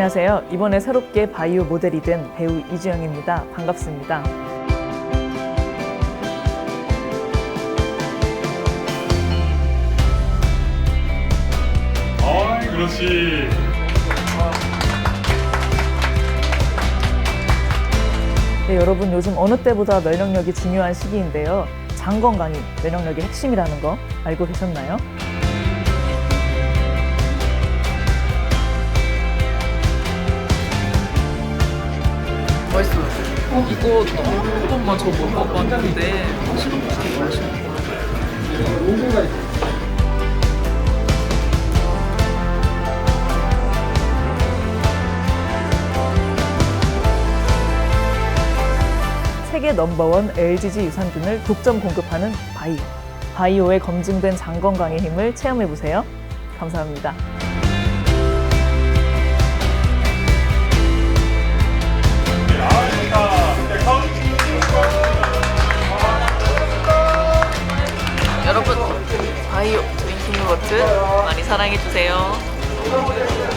안녕하세요. 이번에 새롭게 바이오 모델이 된 배우 이주영입니다. 반갑습니다. 아이 그렇지 네, 여러분 요즘 어느 때보다 면역력이 중요한 시기인데요. 장 건강이 면역력의 핵심이라는 거 알고 계셨나요? 맛있어요. 어, 이거 한 번만 저 먹어봤는데 거 되게 같아요. 세계 넘버원 LGG 유산균을 독점 공급하는 바이오. 바이오의 검증된 장 건강의 힘을 체험해 보세요. 감사합니다. 드링킹 요거트 많이 사랑해주세요.